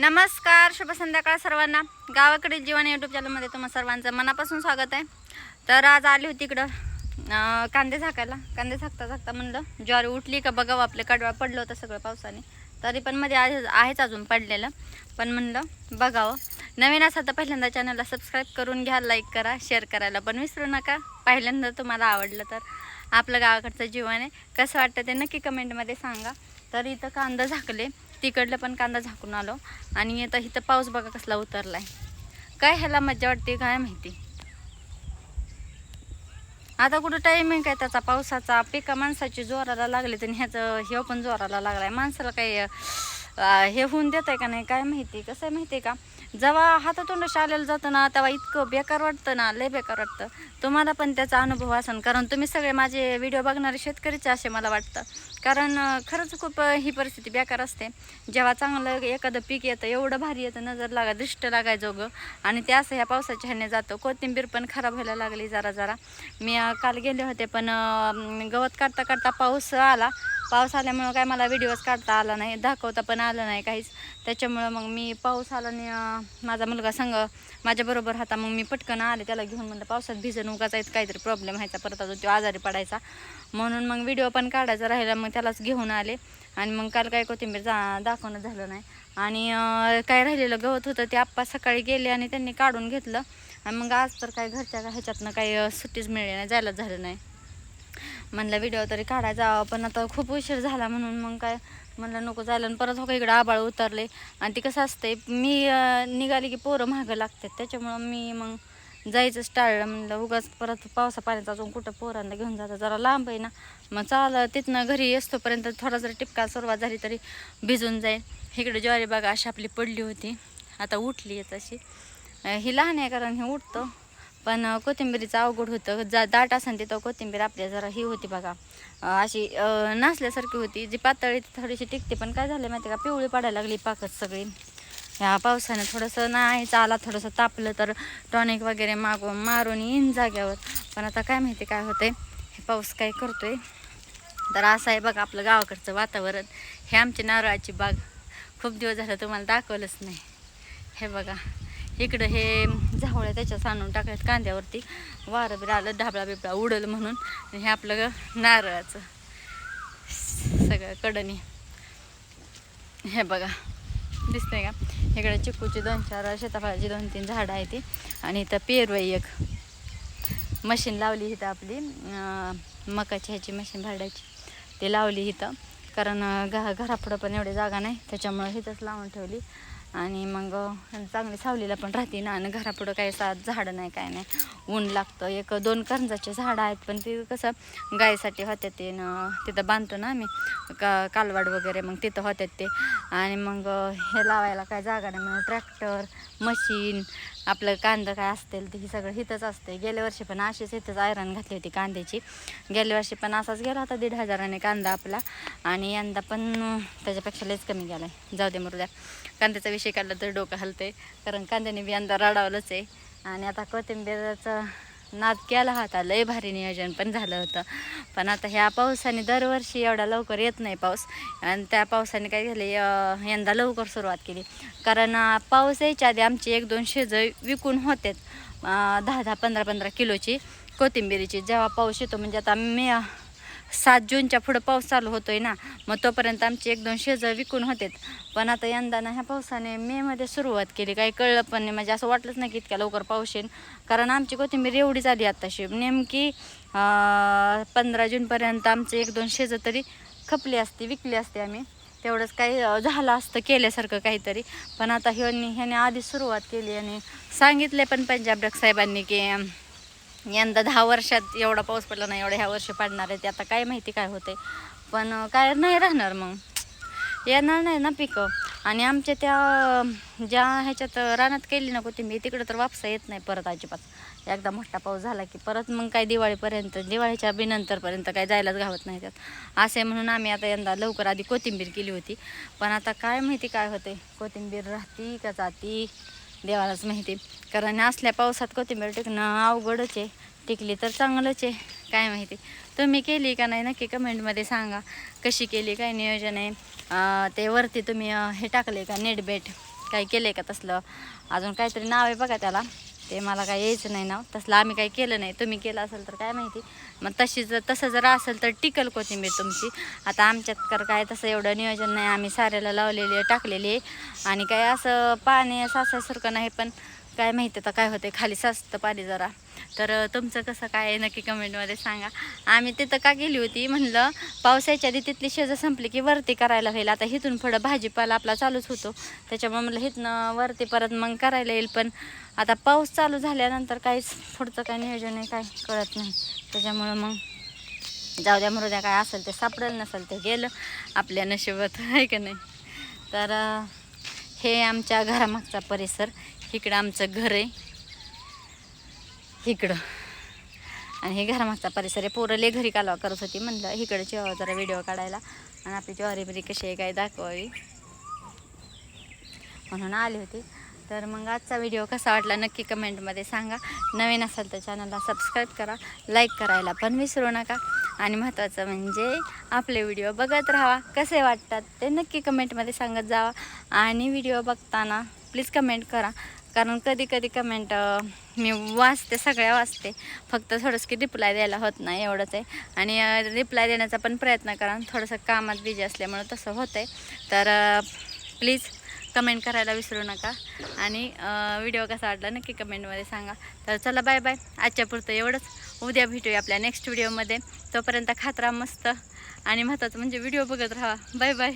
नमस्कार शुभ संध्याकाळ सर्वांना. गावाकडील जीवन यूट्यूब चॅनलमध्ये तुम्हा सर्वांचं मनापासून स्वागत आहे. तर आज आली होती इकडं कांदे झाकायला. कांदे झाकता झाकता म्हणलं ज्वारी उठली का बघावं आपलं कडवा पडलं होतं सगळं पावसाने. तरी पण मध्ये आहे आहेच अजून पडलेलं. पण म्हणलं बघावं. नवीन असा तर पहिल्यांदा चॅनलला सबस्क्राईब करून घ्या लाईक करा शेअर करायला पण विसरू नका. पहिल्यांदा तुम्हाला आवडलं तर आपलं गावाकडचं जीवन आहे. कसं वाटतं ते नक्की कमेंटमध्ये सांगा. तर इथं कांदा झाकले. तिकडलं पण कांदा झाकून आलो. आणि आता इथं पाऊस बघा कसला उतरलाय. काय ह्याला मज्जा वाटते काय माहिती? आता कुठं टाईम आहे काय त्याचा? पावसाचा पिका माणसाची जोराला लागले तर ह्याचं हे पण जोराला लागलाय. माणसाला काही हे होऊन देत आहे का नाही काय माहिती कसं आहे माहिती आहे का? जेव्हा हातातोंड शाळेला जातं ना तेव्हा इतकं बेकार वाटतं ना लय बेकार वाटतं. तुम्हाला पण त्याचा अनुभव असेल कारण तुम्ही सगळे माझे व्हिडिओ बघणारे शेतकरीचे असे मला वाटतं. कारण खरंच खूप ही परिस्थिती बेकार असते. जेव्हा चांगलं एखादं पीक येतं एवढं भारी येतं नजर लागा दृष्ट लागायजोगं आणि ते असं ह्या पावसाच्या ह्याने जातं. कोथिंबीर पण खराब व्हायला लागली जरा जरा. मी काल गेले होते पण गवत काढता काढता पाऊस आला. पाऊस आल्यामुळं काय मला व्हिडिओज काढता आला नाही दाखवता पण आलं नाही काहीच. त्याच्यामुळं मग मी पाऊस आला आणि माझा मुलगा संग माझ्याबरोबर होता मग मी पटकन आले त्याला घेऊन म्हणलं पावसात भिजण उगाच आहेत काहीतरी प्रॉब्लेम व्हायचा परत अजून तो आजारी पडायचा. म्हणून मग व्हिडिओ पण काढायचा राहिला मग त्यालाच घेऊन आले. आणि मग काल काय कोथिंबीर जा दाखवणं झालं नाही. आणि काय राहिलेलं गवत होतं ते आप्पा सकाळी गेले आणि त्यांनी काढून घेतलं. आणि मग आज तर काय घरच्या ह्याच्यातनं काही सुट्टीच मिळली नाही जायलाच झालं नाही. म्हणलं व्हिडिओ तरी काढायचा पण आता खूप उशीर झाला म्हणून मग काय म्हणलं नको जायला. आणि परत हो का इकडं आबाळ उतरले. आणि ते कसं असतंय मी निघाली की पोरं महागं लागतात. त्याच्यामुळं मी मग जायचं टाळलं. म्हणलं उगाच परत पावसा पाण्याचा अजून कुठं पोरांना घेऊन जातं? जरा लांब आहे ना. मग चाल तिथनं घरी असतोपर्यंत थोडा जरी टिपका सुरुवात झाली तरी भिजून जाईल. इकडे ज्वारी बागा अशी आपली पडली होती. आता उठली आहे तशी. ही लहान आहे कारण हे उठतं. पण कोथिंबीरीचं अवघड होतं. जा दाट असेल तिथं कोथिंबीर आपल्या जरा ही होती बघा. अशी अं, नासल्यासारखी होती. जी पातळी ती थोडीशी टिकते. पण काय झालं माहिती का? पिवळी पडायला लागली पाकच सगळी. ह्या पावसानं थोडंसं नाही चाला थोडंसं तापलं तर टॉनिक वगैरे मागून मारून येईन जाग्यावर. पण आता काय माहिती काय होतंय? हे पाऊस काय करतोय? तर असं आहे बघा आपलं गावाकडचं वातावरण. हे आमची नारळाची बाग. खूप दिवस झालं तुम्हाला दाखवलंच नाही. हे बघा. इकडं हे झावळ्या त्याच्यात आणून टाकल्यात कांद्यावरती. वारं बिर आलं ढाबळा बिबळा उडल म्हणून. आणि हे आपलं ग नारळाचं. सगळं कडणी. हे बघा. दिसतंय का? इकडे चिक्कूची दोन चार शेताफळाची दोन तीन झाडं आहे ती. आणि इथं पेरवाई एक. मशीन लावली इथं आपली. मकाची ह्याची मशीन भरडायची ती लावली इथं. कारण घ घा घरापुढं पण एवढी जागा नाही. त्याच्यामुळं इथंच लावून ठेवली. आणि मग चांगली सावलीला पण राहते ना आणि घरापुढं काही सात झाडं नाही काय नाही. ऊन लागतं. एक दोन करंजाचे झाडं आहेत पण ते कसं गायीसाठी होत्या ते न तिथं बांधतो ना आम्ही. का कालवाड वगैरे मग तिथं होत्यात ते. आणि मग हे लावायला काय जागा नाही म्हणून ट्रॅक्टर मशीन आपलं कांदा काय असतील ते ही सगळं इथंच असते गेल्या वर्षी पण अशीच इथंच आयरन घातली होती कांद्याची. गेल्या वर्षी पण असाच गेला होता दीड हजाराने कांदा आपला. आणि यंदा पण त्याच्यापेक्षा लयच कमी गेला आहे जाऊ दे मरू द्या कांद्याचा विषय काढला तर डोकं हलते कारण कांद्याने बी यंदा रडावलंच आहे. आणि आता कोथिंबीरचं नाद केला होता लय भारी नियोजन पण झालं होतं. पण आता ह्या पावसाने दरवर्षी एवढा लवकर येत नाही पाऊस. आणि त्या पावसाने काय झाले यंदा लवकर सुरुवात केली. कारण पाऊस यायच्या आधी आमची एक दोन शेजं विकून होते. दहा दहा पंधरा पंधरा किलोची कोथिंबिरीची. जेव्हा पाऊस येतो म्हणजे आता मे सात जूनच्या पुढं पाऊस चालू होतोय ना. मग तोपर्यंत आमची एक दोन शेजं विकून होतेत. पण आता यंदा ना ह्या पावसाने मेमध्ये सुरुवात केली. काही कळलं पण नाही. म्हणजे असं वाटलंच नाही की इतक्या लवकर पाऊस येईल कारण आमची कोथिंबीर एवढी झाली आत्ताशी नेमकी पंधरा जूनपर्यंत आमचे एक दोन शेजं तरी खपली असते विकली असते आम्ही. तेवढंच काही झालं असतं केल्यासारखं काहीतरी. पण आता ह्यांनी ह्याने आधी सुरुवात केली आणि सांगितले पण पंजाब डक साहेबांनी की यंदा दहा वर्षात एवढा पाऊस पडला नाही एवढ्या ह्या वर्षी पडणार आहे ते. आता काय माहिती काय होते पण काय नाही राहणार मग. येणार नाही ना पिकं. आणि आमच्या त्या ज्या ह्याच्यात रानात केली ना कोथिंबीर तिकडं तर वापसा येत नाही परत अजिबात. एकदा मोठा पाऊस झाला की परत मग काय दिवाळीपर्यंत दिवाळीच्या बिनंतरपर्यंत काय जायलाच घावत नाही त्यात. असे म्हणून आम्ही आता यंदा लवकर आधी कोथिंबीर केली होती. पण आता काय माहिती काय होते कोथिंबीर राहती का जाती? देवालाच माहिती. कारण असल्या पावसात कोथिंबीर टिकणं अवघडच आहे. टिकली तर चांगलंच आहे. काय माहिती. तुम्ही केली का नाही नक्की कमेंटमध्ये सांगा. कशी केली काय नियोजन आहे? ते वरती तुम्ही हे टाकले का? Net bet. काही केलं आहे का तसलं? अजून काहीतरी नाव आहे बघा त्याला. ते मला काय यायचं नाही नाव. तसलं आम्ही काही केलं नाही. तुम्ही केलं असेल तर काय माहिती. मग तशी जर तसं जर असेल तर टिकल कोथिंबीर तुमची. आता आमच्यात तर काय तसं एवढं नियोजन नाही. आम्ही साऱ्याला लावलेली आहे टाकलेली आहे. आणि काय असं पाणी सारखं नाही पण काय माहिती आता काय होते खाली साचतं पाणी जरा. तर तुमचं कसं काय आहे नक्की कमेंटमध्ये सांगा. आम्ही तिथं का गेली होती? म्हणलं पावसाच्या आधी तिथली शेजं संपली की वरती करायला होईल. आता इथून पुढं भाजीपाला आपला चालूच होतो. त्याच्यामुळे म्हणलं इथनं वरती परत मग करायला येईल. पण आता पाऊस चालू झाल्यानंतर काहीच पुढचं काय नियोजन आहे काय कळत नाही. त्याच्यामुळं मग जाऊ द्या मृद्या काय असेल ते सापडेल नसेल ते गेलं. आपल्या नशिबात आहे का नाही? तर हे आमच्या घरामागचा परिसर. इकडं आमचं घर आहे. इकडं. आणि हे घरामागचा परिसर आहे. पोरले घरी कालवा करत होती. म्हणलं इकडं जेव्हा जरा व्हिडिओ काढायला. आणि आपली ज्वारी बिरी कशी आहे काय दाखवावी. म्हणून आली होती. तर मग आजचा व्हिडिओ कसा वाटला नक्की कमेंटमध्ये सांगा. नवीन असाल तर चॅनलला सबस्क्राईब करा. लाईक करायला पण विसरू नका. आणि महत्त्वाचं म्हणजे आपले व्हिडिओ बघत राहा. कसे वाटतात ते नक्की कमेंटमध्ये सांगत जावा. आणि व्हिडिओ बघताना प्लीज कमेंट करा. कारण कधी कधी कमेंट मी वाचते सगळ्या वाचते. फक्त थोडंसं की रिप्लाय द्यायला होत नाही एवढंच आहे. आणि रिप्लाय देण्याचा पण प्रयत्न करा. थोडंसं कामात बिझी असल्यामुळं तसं होतं आहे तर प्लीज कमेंट करायला विसरू नका. आणि व्हिडिओ कसा वाटला नक्की कमेंटमध्ये सांगा. तर चला बाय बाय आजच्या पुरतं एवढंच. उद्या भेटूया आपल्या नेक्स्ट व्हिडिओमध्ये तोपर्यंत खात राहा मस्त. आणि महत्त्वाचं म्हणजे व्हिडिओ बघत राहा. Bye bye